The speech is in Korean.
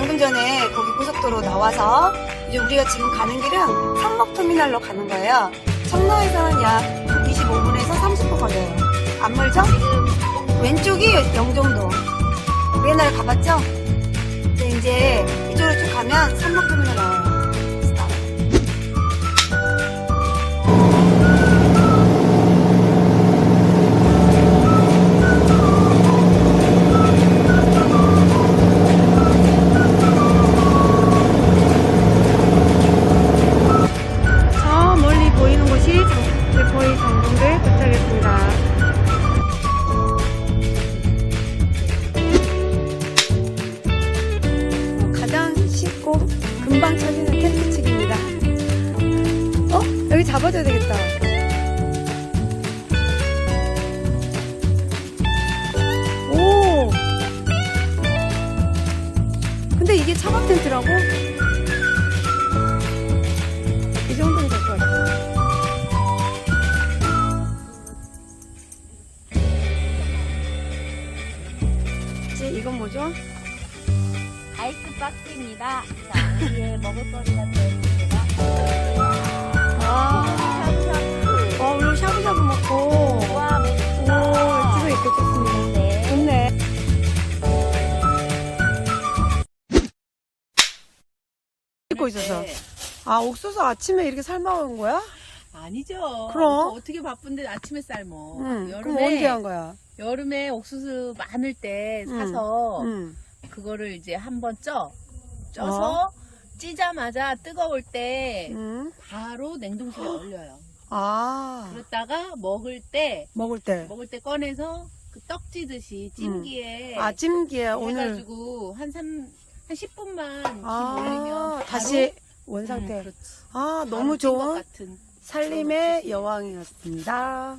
방금 전에 거기 고속도로 나와서 이제 우리가 지금 가는 길은 삼목터미널로 가는 거예요. 청라에서는 약 25분에서 30분 걸려요. 안 멀죠? 왼쪽이 영종도. 우리 옛날에 가봤죠? 근데 이제 이쪽으로 쭉 가면 삼목터미널 쉽고 금방 찾는 텐트치기입니다. 어? 여기 잡아줘야 되겠다. 오! 근데 이게 차박 텐트라고? 이 정도는 될것 같아. 이건 뭐죠? 아이스 박스입니다. 자, 여기에 먹을거리가 들어있습니다. 아, 샤브샤브. 어, 오늘 샤브샤브 먹고. 와, 오, 맥주가. 집에 있고 좋습니다. 네. 좋네. 찍고 있어서. 네. 아, 옥수수 아침에 이렇게 삶아온 거야? 아니죠. 그럼? 어떻게 바쁜데 아침에 삶어. 응. 그럼 여름에 언제 한 거야? 여름에 옥수수 많을 때 응. 사서 응. 그거를 이제 한번 쪄. 쪄서 찌자마자 뜨거울 때 응. 바로 냉동실에 얼려요. 아, 그랬다가 먹을 때 먹을 때. 먹을 때 꺼내서 그 떡 찌듯이 찜기에 아, 찜기에 오늘. 해가지고 한 3, 한 10분만 김 올리면 아, 바로 다시 응, 원상태. 그렇지. 아, 바로 너무 찐것 좋은 같은 살림의 여왕이었습니다.